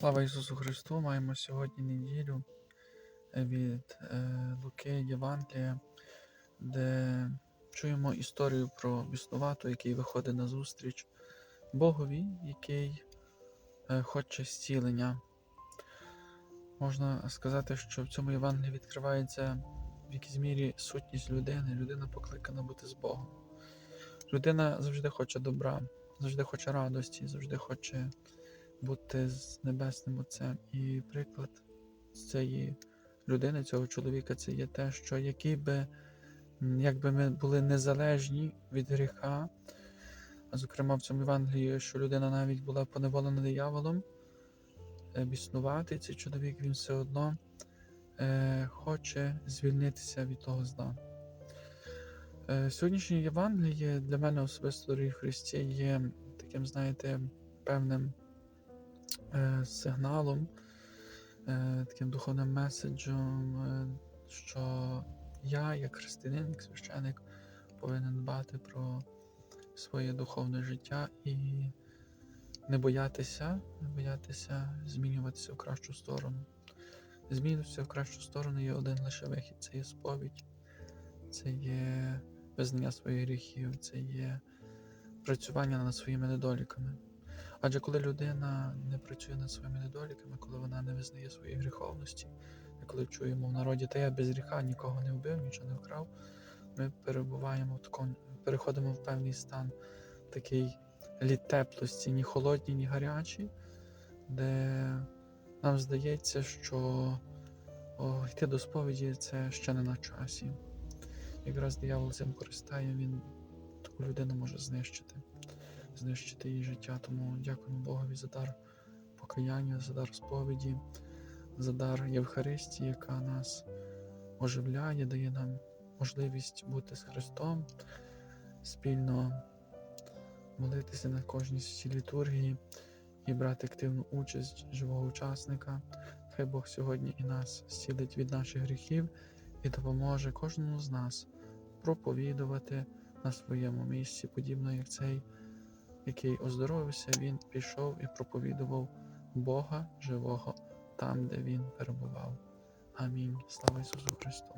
Слава Ісусу Христу! Маємо сьогодні неділю від е, Луки Євангелія, де чуємо історію про біснувату, який виходить на зустріч Богові, який е, хоче зцілення. Можна сказати, що в цьому Євангелії відкривається в якійсь мірі сутність людини. Людина покликана бути з Богом. Людина завжди хоче добра, завжди хоче радості, завжди хоче бути з Небесним Отцем. І приклад цієї людини, цього чоловіка, це є те, що який би, якби ми були незалежні від гріха, а зокрема в цьому Євангелії, що людина навіть була поневолена дияволом, е, біснувати цей чоловік, він все одно е, хоче звільнитися від того зла. Е, Сьогоднішнє Євангеліє для мене особисто дорогі Христі є таким, знаєте, певним сигналом, е, таким духовним меседжем, е, що я, як християнин, як священик, повинен дбати про своє духовне життя і не боятися, не боятися змінюватися в кращу сторону. Змінитися в кращу сторону є один лише вихід це є сповідь, це є визнання своїх гріхів, це є працювання над своїми недоліками. Адже коли людина не працює над своїми недоліками, коли вона не визнає своєї гріховності, і коли чуємо в народі, та я без гріха нікого не вбив, нічого не вкрав, ми перебуваємо в такому, переходимо в певний стан такий літ теплості, ні холодні, ні гарячі, де нам здається, що о, йти до сповіді це ще не на часі. Якраз диявол цим користає, він таку людину може знищити знищити її життя. Тому дякуємо Богові за дар покаяння, за дар сповіді, за дар Євхаристії, яка нас оживляє, дає нам можливість бути з Христом, спільно молитися на кожній святій літургії і брати активну участь живого учасника. Хай Бог сьогодні і нас зцілить від наших гріхів і допоможе кожному з нас проповідувати на своєму місці, подібно як цей який оздоровився, він пішов і проповідував Бога живого там, де він перебував. Амінь. Слава Ісусу Христу!